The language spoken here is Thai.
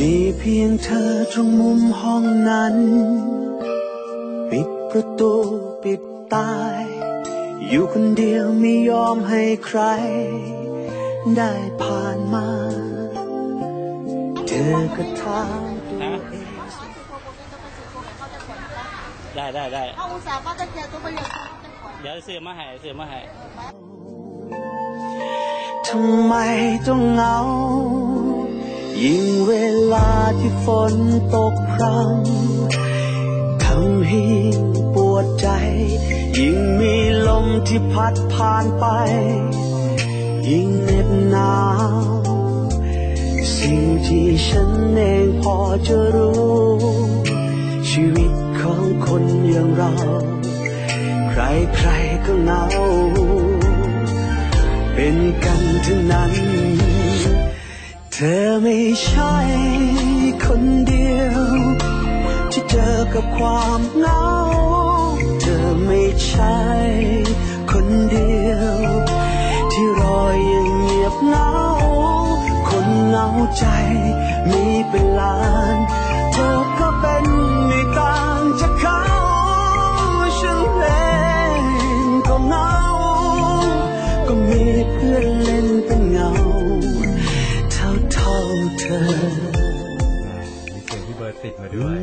มีเพียงเธอตรงมุมห้องนั้น ปิดประตูปิดตาย อยู่คนเดียวไม่ยอมให้ใคร ได้ผ่านมา เธอก็ท้าตัวเอง ได้ได้ได้เขาอุตส่าห์ป้าตะเกียบตัวประโยชน์จะขอเดี๋ยวซื้อมาให้ซื้อมาให้ทำไมต้องเหงา ยิ่งเวลาที่ฝนตกพรำทำให้ยิ่งปวดใจ ยิ่งมีลมที่พัดผ่านไป ยิ่งเหน็บหนาวสิ่งที่ฉันเองพอจะรู้ ใครๆก็เหงา เป็นกันทั้งนั้น เธอไม่ใช่คนเดียว ที่เจอกับความเหงา เธอไม่ใช่คนเดียว ที่รอยยังเงียบเหงา คนเหงาใจมีเป็นล้าน เพื่อนเล่นเป็นเงา เท่าเท่าเธอมีเสียงพี่เบิร์ดติดมาด้วย